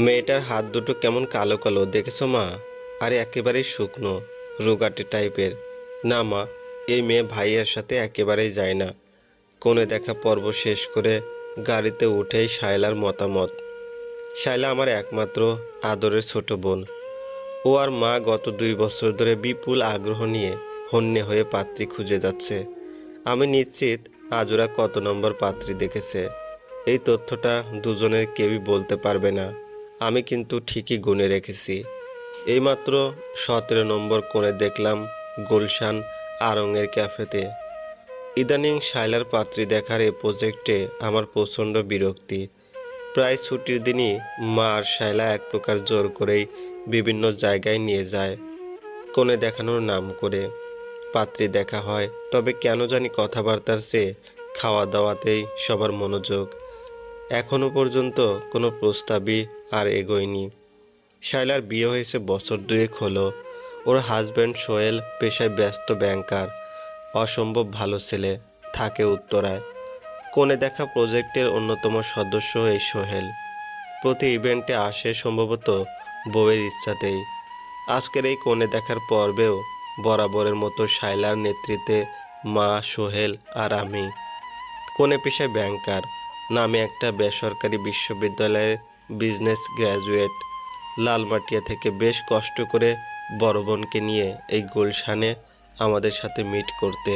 মেয়েটার হাত দুটো কেমন কালো কালো, দেখেছ মা? আর একেবারেই শুকনো, রোগাটে টাইপের। না মা, এই মেয়ে ভাইয়ের সাথে একেবারেই যায় না। কোণে দেখা পর্ব শেষ করে গাড়িতে উঠেই শায়লার মতামত। শায়লা আমার একমাত্র আদরের ছোট বোন। ও আর মা গত দুই বছর ধরে বিপুল আগ্রহ নিয়ে হন্যে হয়ে পাত্রী খুঁজে যাচ্ছে। আমি নিশ্চিত আজ ওরা কত নম্বর পাত্রী দেখেছে। এই তথ্যটা দুজনের কেউই বলতে পারবে না। আমি কিন্তু ঠিকই গুনে রেখেছি। এইমাত্র সতেরো নম্বর কোণে দেখলাম গুলশান আরঙের ক্যাফেতে। ইদানিং শাইলার পাত্রী দেখার এই প্রজেক্টে আমার প্রচণ্ড বিরক্তি। প্রায় ছুটির দিনই মা আর শায়লা এক প্রকার জোর করেই বিভিন্ন জায়গায় নিয়ে যায়, কোণে দেখানোর নাম করে। পাত্রী দেখা হয়, তবে কেন জানি কথাবার্তার চেয়ে খাওয়া দাওয়াতেই সবার মনোযোগ। এখনও পর্যন্ত কোনো প্রস্তাবই আর এগোয়নি। শাইলার বিয়ে হয়েছে বছর দুয়েক হলো। ওর হাজব্যান্ড সোহেল পেশায় ব্যস্ত ব্যাংকার অসম্ভব ভালো ছেলে, থাকে উত্তরায়। কোণে দেখা প্রজেক্টের অন্যতম সদস্য এই সোহেল। প্রতি ইভেন্টে আসে সম্ভবত বউয়ের ইচ্ছাতেই। আজকের এই কোণে দেখার পর্বেও বরাবরের মতো শাইলার নেতৃত্বে মা, সোহেল আর আমি। কোণে পেশায় ব্যাংকার নামে একটা বেসরকারি বিশ্ববিদ্যালয়ের বিজনেস গ্র্যাজুয়েট লালমাটিয়া থেকে বেশ কষ্ট করে বড় বোনকে নিয়ে এই গুলশানে আমাদের সাথে মিট করতে।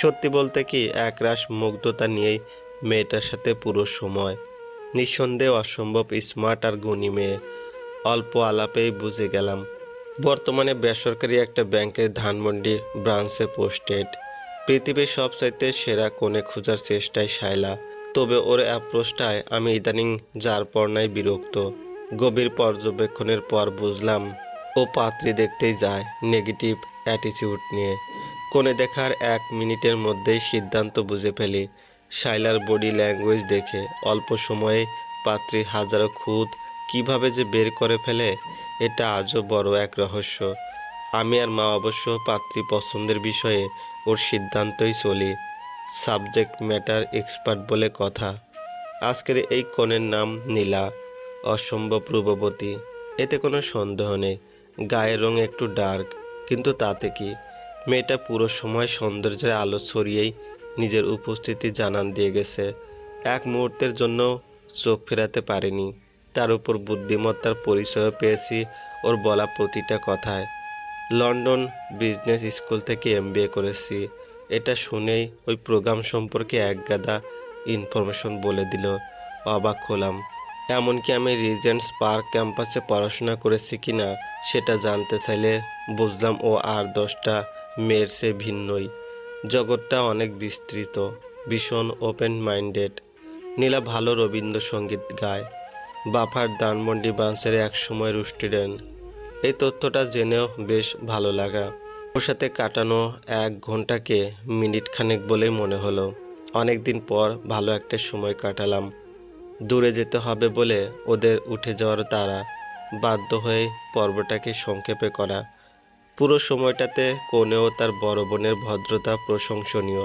সত্যি বলতে কি, একরাশ মুগ্ধতা নিয়েই মেয়েটার সাথে পুরো সময়। নিঃসন্দেহে অসম্ভব স্মার্ট আর গুণী মেয়ে। অল্প আলাপেই বুঝে গেলাম, বর্তমানে বেসরকারি একটা ব্যাংকের ধানমন্ডি ব্রাঞ্চে পোস্টেড। পৃথিবীর সবচাইতে সেরা কোণে খোঁজার চেষ্টায় শায়লা। তবে ওর অ্যাপ্রোচটায় আমি ইদানিং যার পর নাই বিরক্ত। গভীর পর্যবেক্ষণের পর বুঝলাম, ও পাত্রী দেখতেই যায় নেগেটিভ অ্যাটিটিউড নিয়ে। কোণে দেখার এক মিনিটের মধ্যেই সিদ্ধান্ত বুঝে ফেলি, শাইলার বডি ল্যাঙ্গুয়েজ দেখে অল্প সময়ে পাত্রীর হাজারো খুদ কীভাবে যে বের করে ফেলে, এটা আজও বড় এক রহস্য। আমি আর মা অবশ্য পাত্রী পছন্দের বিষয়ে ওর সিদ্ধান্তই চলি। সাবজেক্ট ম্যাটার এক্সপার্ট বলে কথা। আজকের এই কনের নাম নীলা, অসম্ভব রূপবতী এতে কোনো সন্দেহ নেই, গায়ের রং একটু ডার্ক কিন্তু তাতে কি? মেয়েটা পুরো সময় সৌন্দর্যের আলো ছড়িয়েই নিজের উপস্থিতি জানান দিয়ে গেছে। এক মুহূর্তের জন্য চোখ ফেরাতে পারেনি। তার উপর বুদ্ধিমত্তার পরিচয় পেয়েছি ওর বলা প্রতিটা কথায়। লন্ডন বিজনেস স্কুল থেকে এমবিএ করেছি। এটা শুনেই ওই প্রোগ্রাম সম্পর্কে একগাদা ইনফরমেশন বলে দিল, অবাক হলাম। এমনকি আমি রিজেন্টস পার্ক ক্যাম্পাসে পড়াশোনা করেছি কিনা সেটা জানতে চাইলে বুঝলাম ও আর দশটা মেয়ের সে ভিন্নই। জগৎটা অনেক বিস্তৃত, ভীষণ ওপেন মাইন্ডেড নীলা ভালো রবীন্দ্রসঙ্গীত গায়। বাফার দানমন্ডি বান্সের এক সময়ের স্টুডেন্ট এই তথ্যটা জেনেও বেশ ভালো লাগা। ওর সাথে কাটানো এক ঘন্টাকে মিনিট খানেক বলেই মনে হলো। অনেক দিন পর ভালো একটা সময় কাটালাম। দূরে যেতে হবে বলে ওদের উঠে যাওয়ার তারা বাধ্য হয়ে পর্বটাকে সংক্ষেপে করা। পুরো সময়টাতে কোণেও তার বড় বোনের ভদ্রতা প্রশংসনীয়।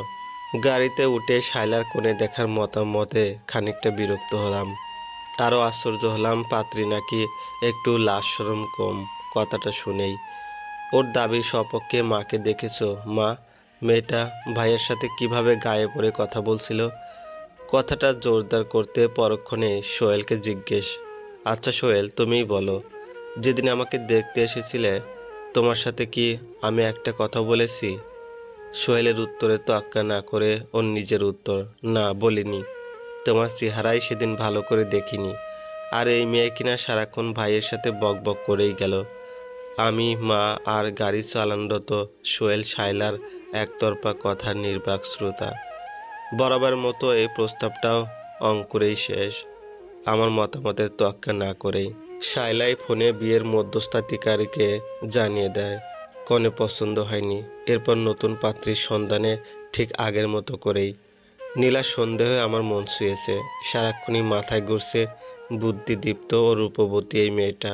গাড়িতে উঠে শাইলার কোণে দেখার মতামতে খানিকটা বিরক্ত হলাম। আরও আশ্চর্য হলাম, পাত্রী নাকি একটু লাশ সরম কম, কথাটা শুনেই। ওর দাবির সপক্ষে মাকে দেখেছ। মা, মেয়েটা ভাইয়ের সাথে কীভাবে গায়ে পড়ে কথা বলছিল? কথাটা জোরদার করতে পরক্ষণে সোহেলকে জিজ্ঞেস আচ্ছা সোহেল, তুমিই বলো, যেদিন আমাকে দেখতে এসেছিলে, তোমার সাথে কি আমি একটা কথা বলেছি? সোহেলের উত্তরে তোয়াক্কা না করে ওর নিজের উত্তর, না, বলিনি। তোমার চেহারাই সেদিন ভালো করে দেখিনি। আর এই মেয়ে কিনা সারাক্ষণ ভাইয়ের সাথে বক বক করেই গেল। আমি, মা আর গাড়ি চালানরত সোহেল শাইলার একতরফা কথার নির্বাক শ্রোতা। বরাবর মতো এই প্রস্তাবটাও অঙ্কুরেই শেষ। আমার মতামতের তোয়াক্কা না করেই শাইলাই ফোনে বিয়ের মধ্যস্থাধিকারীকে জানিয়ে দেয়, কনে পছন্দ হয়নি। এরপর নতুন পাত্রীর সন্ধানে ঠিক আগের মতো করেই। নীলা সন্দেহে আমার মন ছুঁয়েছে। সারাক্ষণই মাথায় ঘুরছে বুদ্ধিদীপ্ত ও রূপবতী এই মেয়েটা।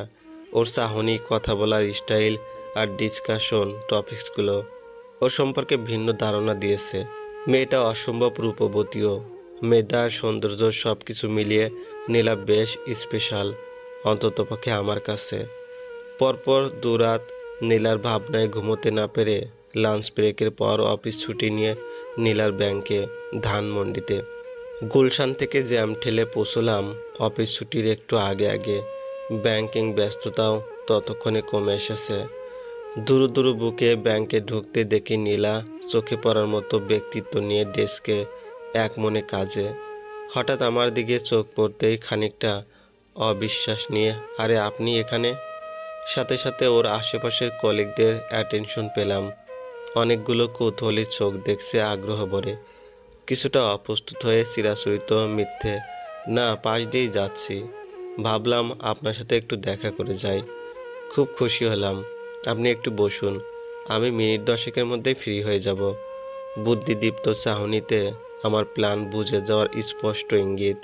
ওর চাহনি, কথা বলার স্টাইল আর ডিসকাশন টপিকসগুলো ওর সম্পর্কে ভিন্ন ধারণা দিয়েছে। মেয়েটা অসম্ভব রূপবতীও। মেধা, সৌন্দর্য সব কিছু মিলিয়ে নীলা বেশ স্পেশাল অন্ততপক্ষে আমার কাছে। পরপর দুরাত নীলার ভাবনায় ঘুমোতে না পেরে লাঞ্চ ব্রেকের পর অফিস ছুটি নিয়ে নীলার ব্যাংকে ধানমন্ডিতে। গুলশান থেকে জ্যাম ঠেলে পৌঁছলাম অফিস ছুটির একটু আগে আগে। ব্যাংকিং ব্যস্ততাও ততক্ষণে কমে এসেছে। দুরু দুরু বুকে ব্যাংকে ঢুকতে দেখি নীলা চোখে পড়ার মতো ব্যক্তিত্ব নিয়ে ডেস্কে এক মনে কাজে। হঠাৎ আমার দিকে চোখ পড়তেই খানিকটা অবিশ্বাস নিয়ে, আরে, আপনি এখানে? সাথে সাথে ওর আশেপাশের কলিগদের অ্যাটেনশন পেলাম। অনেকগুলো কৌতূহলী চোখ দেখছে আগ্রহ ভরে। কিছুটা অপ্রস্তুত হয়ে চিরাচরিত মিথ্যে, না, পাশ দিয়েই যাচ্ছি। ভাবলাম আপনার সাথে একটু দেখা করে যাই। খুব খুশি হলাম। আপনি একটু বসুন। আমি মিনিট দশেকের মধ্যেই ফ্রি হয়ে যাব। বুদ্ধিদীপ্ত চাহনিতে আমার প্ল্যান বুঝে যাওয়ার স্পষ্ট ইঙ্গিত।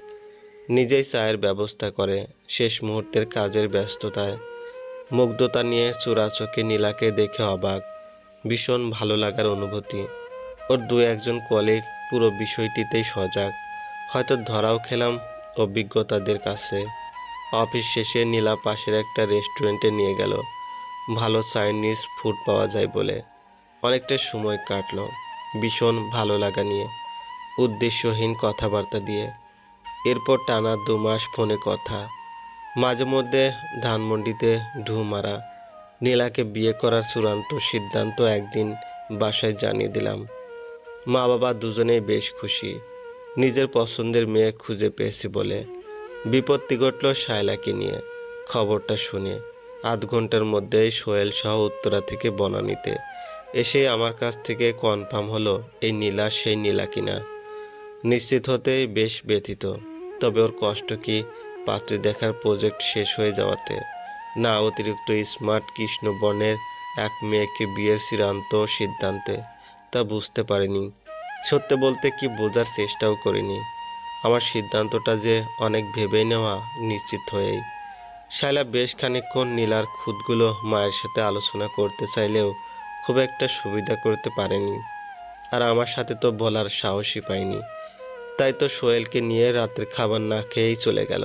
নিজেই চায়ের ব্যবস্থা করে শেষ মুহূর্তের কাজের ব্যস্ততায়। মুগ্ধতা নিয়ে চোরাচোখে নীলাকে দেখে অবাক। ভীষণ ভালো লাগার অনুভূতি। ওর দু একজন কলিগ পুরো বিষয়টিতেই সজাগ। হয়তো ধরাও খেলাম অভিজ্ঞতাদের কাছে। অফিস শেষে নীলা পাশের একটা রেস্টুরেন্টে নিয়ে গেল। ভালো চাইনিজ ফুড পাওয়া যায় বলে। অনেকটা সময় কাটলো, ভীষণ ভালো লাগা নিয়ে। উদ্দেশ্যহীন কথাবার্তা দিয়ে। এরপর টানা দু মাস ফোনে কথা। মাঝে মধ্যে ধানমন্ডিতে ঢু মারা। নীলাকে বিয়ে করার চূড়ান্ত সিদ্ধান্ত একদিন বাসায় জানিয়ে দিলাম। মা বাবা দুজনেই বেশ খুশি। নিজের পছন্দের মেয়ে খুঁজে পেয়েছি বলে। বিপত্তি ঘটল শায়লাকে নিয়ে। খবরটা শুনে আধ ঘণ্টার মধ্যেই সোহেল সহ উত্তরা থেকে বনানীতে এসে আমার কাছ থেকে কনফার্ম হলো, এই নীলা সেই নীলা কিনা। নিশ্চিত হতেই বেশ ব্যথিত, তবে ওর কষ্ট কি পাত্রী দেখার প্রজেক্ট শেষ হয়ে যাওয়াতে। না অতিরিক্ত স্মার্ট কৃষ্ণবর্ণের এক মেয়েকে বিয়ের চূড়ান্ত সিদ্ধান্তে, তা বুঝতে পারিনি। সত্যি বলতে কি বোঝার চেষ্টাও করিনি। আমার সিদ্ধান্তটা যে অনেক ভেবে নেওয়া নিশ্চিত হয়েই। শায়লা বেশ খানিকক্ষণ নীলার খুদগুলো মায়ের সাথে আলোচনা করতে চাইলেও খুব একটা সুবিধা করতে পারেনি। আর আমার সাথে তো বলার সাহসই পাইনি। তাই তো সোহেলকে নিয়ে রাতের খাবার না খেয়েই চলে গেল,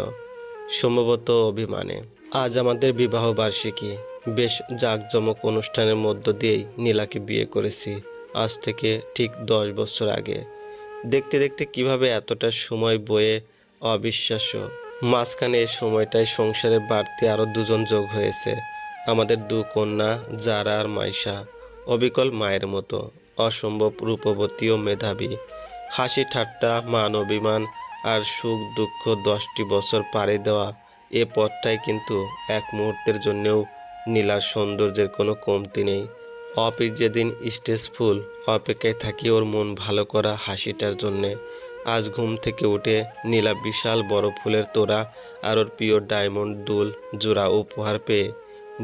সম্ভবত অভিমানে। আজ আমাদের বিবাহ বার্ষিকী। বেশ জাঁকজমক অনুষ্ঠানের মধ্য দিয়েই নীলাকে বিয়ে করেছি, আজ থেকে ঠিক দশ বছর আগে। দেখতে দেখতে কীভাবে এতটা সময় বয়ে অবিশ্বাস্য? মাঝখানে এই সময়টায় সংসারে বাড়তি আরও দুজন যোগ হয়েছে, আমাদের দু কন্যা জারা আর মাইশা। অবিকল মায়ের মতো, অসম্ভব রূপবতী ও মেধাবী। হাসি ঠাট্টা, মান অভিমান আর সুখ দুঃখ দশটি বছর পাড়ি দেওয়া, এ পথটায় কিন্তু এক মুহূর্তের জন্যেও নীলার সৌন্দর্যের কোনো কমতি নেই। অফিস যেদিন স্টেজফুল অপেক্ষায় থাকি ওর মন ভালো করা হাসিটার জন্যে। আজ ঘুম থেকে উঠে নীলা বিশাল বড় ফুলের তোড়া আর ওর প্রিয় ডায়মন্ড দুল জোড়া উপহার পেয়ে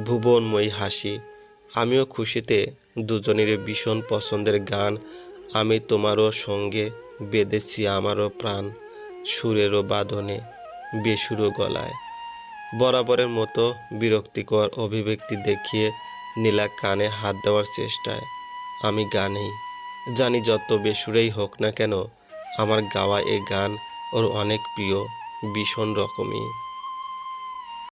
ভুবনময়ী হাসি। আমিও খুশিতে দুজনেরই ভীষণ পছন্দের গান আমি তোমারও সঙ্গে বেঁধেছি আমারও প্রাণ সুরেরও বাঁধনে বেসুরো গলায়। বরাবরের মতো বিরক্তিকর অভিব্যক্তি দেখিয়ে নীলা কানে হাত দেওয়ার চেষ্টায়। আমি গানেই। জানি যত বেসুরেই হোক না কেন, আমার গাওয়া এ গান ওর অনেক প্রিয়, ভীষণ রকমই।